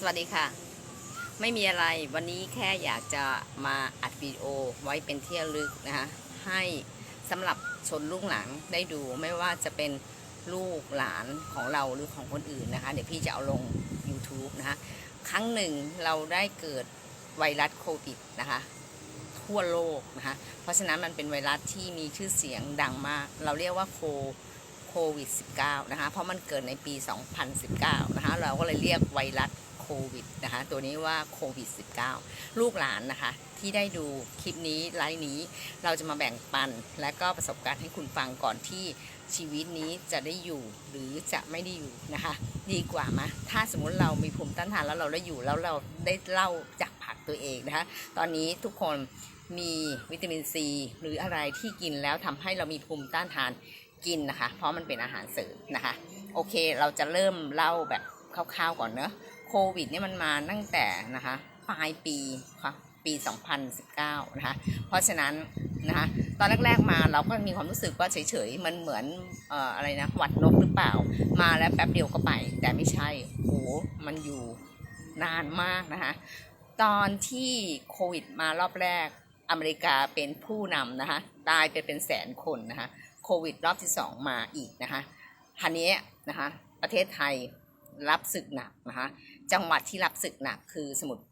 สวัสดีค่ะ ไม่มีอะไรวันนี้แค่อยากจะมาอัดวิดีโอไว้เป็นที่ระลึกนะคะให้สำหรับชนลูกหลังได้ดูไม่ว่าจะเป็นลูกหลานของเราหรือของคนอื่นนะคะ เดี๋ยวพี่จะเอาลง YouTube นะคะครั้งหนึ่งเราได้เกิดไวรัสโควิดนะคะทั่วโลกนะคะเพราะฉะนั้นมันเป็นไวรัสที่มีชื่อเสียงดังมาก เราเรียกว่าโคโควิด -19 นะคะ เพราะมันเกิดในปี 2019 นะคะ เราก็เลยเรียกไวรัส ควิดนะคะ ตัวนี้ว่าโควิด -19 ลูกหลานนะคะ ที่ได้ดูคลิปนี้ไลฟ์นี้ เราจะมาแบ่งปัน และก็ประสบการณ์ให้คุณฟังก่อนที่ชีวิตนี้จะได้อยู่หรือจะไม่ได้อยู่นะคะ ดีกว่ามาถ้าสมมุติเรามีภูมิต้านทานแล้วเราได้อยู่แล้วเราได้เล่าจากผักตัวเองนะคะ ตอนนี้ทุกคนมีวิตามินซีหรืออะไรที่กินแล้วทำให้เรามีภูมิต้านทานกินนะคะ เพราะมันเป็นอาหารเสริมนะคะ โอเคเราจะเริ่มเล่าแบบคร่าวๆก่อนเนอะ โควิดเนี่ยมันมาตั้งแต่นะคะปลายปีค่ะปี 2019 นะคะ เพราะฉะนั้นนะคะตอนแรกๆมาเราก็มีความรู้สึกว่าเฉยๆ มันเหมือนเอ่ออะไรนะหวัดนกหรือเปล่า มาแล้วแป๊บเดียวก็ไป แต่ไม่ใช่โหมันอยู่นานมากนะคะตอนที่โควิดมารอบแรกอเมริกาเป็นผู้นำนะคะตายไปเป็นแสนคนนะคะโควิดรอบที่สองมาอีกนะคะทันนี้นะคะประเทศไทยรับศึกหนักนะคะ จังหวัดที่รับศึกหนักคือสมุทร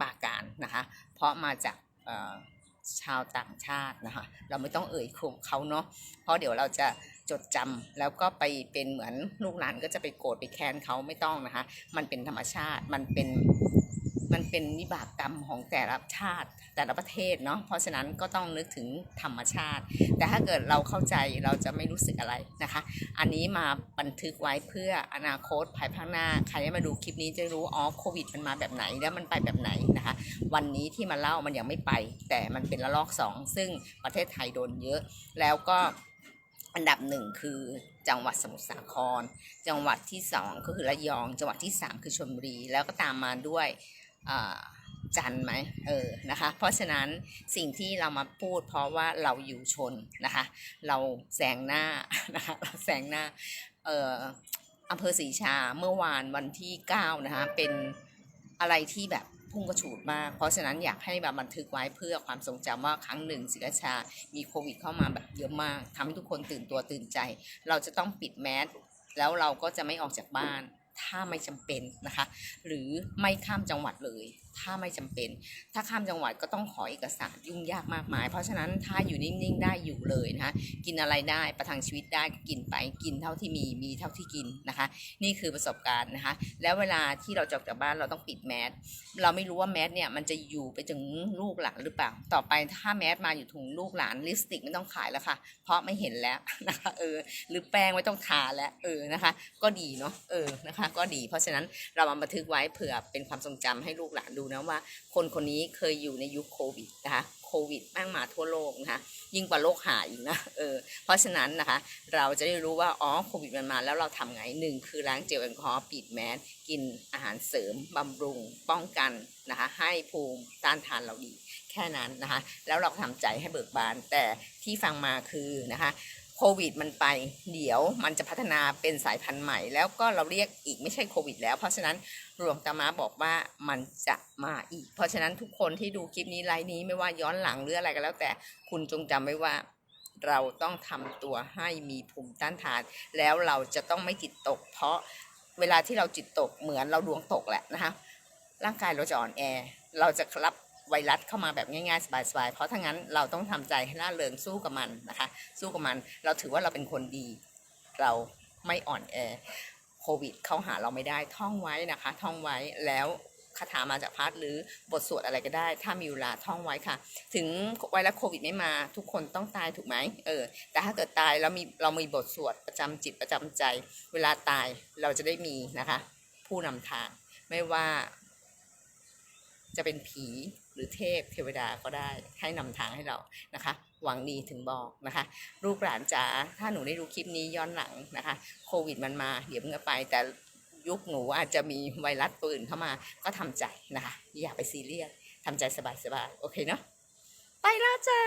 ปราการนะคะ เพราะมาจากชาวต่างชาตินะคะ เราไม่ต้องเอ่ยเขาเนาะ เพราะเดี๋ยวเราจะจดจำแล้วก็ไปเป็นเหมือนลูกหลานก็จะไปโกรธไปแค้นเขาไม่ต้องนะคะ มันเป็นธรรมชาติ มันเป็น มันเป็นวิบากกรรมของแต่ละชาติแต่ละประเทศเนาะเพราะฉะนั้นก็ต้องนึกถึงธรรมชาติ แต่ถ้าเกิดเราเข้าใจเราจะไม่รู้สึกอะไรนะคะ อันนี้มาบันทึกไว้เพื่ออนาคตภายภาคหน้าใครได้มาดูคลิปนี้จะรู้อ๋อโควิดมันมาแบบไหนแล้วมันไปแบบไหนนะคะ วันนี้ที่มาเล่ามันยังไม่ไป แต่มันเป็นระลอกสองซึ่งประเทศไทยโดนเยอะแล้วก็อันดับหนึ่งคือจังหวัดสมุทรสาคร จังหวัดที่สองก็คือระยอง จังหวัดที่สามคือชลบุรี แล้วก็ตามมาด้วย จันไหมเออนะคะ เพราะฉะนั้นสิ่งที่เรามาพูดเพราะว่าเราอยู่ชนนะคะ เราแซงหน้านะคะเราแซงหน้าเอ่ออำเภอศรีชาเมื่อวานวันที่ 9 นะคะ เป็นอะไรที่แบบพุ่งกระฉูดมาก เพราะฉะนั้นอยากให้แบบบันทึกไว้เพื่อความทรงจำว่าครั้งหนึ่งศรีชา มีโควิดเข้ามาแบบเยอะมากทำให้ทุกคนตื่นตัวตื่นใจ เราจะต้องปิดแมสแล้วเราก็จะไม่ออกจากบ้าน ถ้าไม่จำเป็นนะคะ หรือไม่ข้ามจังหวัดเลย ถ้าไม่จำเป็น ถ้าข้ามจังหวัดก็ต้องขอเอกสารยุ่งยากมากมาย เพราะฉะนั้นถ้าอยู่นิ่งๆได้อยู่เลยนะคะ กินอะไรได้ประทังชีวิตได้กินไปกินเท่าที่มีมีเท่าที่กินนะคะ นี่คือประสบการณ์นะคะ แล้วเวลาที่เราจะออกจากบ้านเราต้องปิดแมสเราไม่รู้ว่าแมสเนี่ยมันจะอยู่ไปถึงลูกหลานหรือเปล่า ต่อไปถ้าแมสมาอยู่ถึงลูกหลานลิปสติกไม่ต้องขายแล้วค่ะ เพราะไม่เห็นแล้วนะคะเออหรือแป้งไม่ต้องทาแล้วเออนะคะ ก็ดีเนาะเออนะคะก็ดี เพราะฉะนั้นเรามาบันทึกไว้เผื่อเป็นความทรงจำให้ลูกหลานดูนะว่า คนคนนี้เคยอยู่ในยุคโควิดนะคะโควิดแม่งมาทั่วโลกนะคะยิ่งกว่าโรคหาอีกนะเออเพราะฉะนั้นนะคะเราจะได้รู้ว่าอ๋อโควิดมันมาแล้วเราทำไงหนึ่งคือล้างเจลแอลกอฮอล์ปิดแมสกินอาหารเสริมบำรุง ป้องกันนะคะให้ภูมิต้านทานเราดีแค่นั้นนะคะแล้วเราก็ทำใจให้เบิกบานแต่ที่ฟังมาคือนะคะ โควิดมันไป เดี๋ยวมันจะพัฒนาเป็นสายพันธุ์ใหม่ แล้วก็เราเรียกอีกไม่ใช่โควิด แล้ว เพราะฉะนั้นหลวงตามาบอกว่ามันจะมาอีก เพราะฉะนั้นทุกคนที่ดูคลิปนี้ไลฟ์นี้ไม่ว่าย้อนหลังหรืออะไรก็แล้ว แต่คุณจงจำไว้ว่าเราต้องทำตัวให้มีภูมิต้านทาน แล้วเราจะต้องไม่จิตตก เพราะเวลาที่เราจิตตกเหมือนเราดวงตกแหละนะคะร่างกายเราจะอ่อนแอ เราจะรับ ไวรัสเข้ามาแบบง่ายๆ สบายๆ เพราะถ้างั้นเราต้องทำใจให้น่าเริงสู้กับมันนะคะ สู้กับมัน เราถือว่าเราเป็นคนดี เราไม่อ่อนแอ โควิดเข้าหาเราไม่ได้ ท่องไว้นะคะ ท่องไว้แล้วคาถามาจากพัดหรือบทสวดอะไรก็ได้ ถ้ามีเวลาท่องไว้ค่ะ ถึงไวรัสโควิดไม่มาทุกคนต้องตายถูกไหมเออ แต่ถ้าเกิดตายแล้วมีเรามีบทสวดประจำจิตประจำใจ เวลาตายเราจะได้มีนะคะ ผู้นำทาง ไม่ว่า จะเป็นผี หรือเทพเทวดาก็ได้ให้นำทางให้เรานะคะ หวังดีถึงบอกนะคะ ลูกหลานจ๋าถ้าหนูได้ดูคลิปนี้ย้อนหลังนะคะ โควิดมันมาเดี๋ยวมันก็ไปแต่ยุคหนูอาจจะมีไวรัสปืนเข้ามาก็ทำใจนะคะ อย่าไปซีเรียสทำใจสบายๆโอเคเนาะไปแล้วจ้า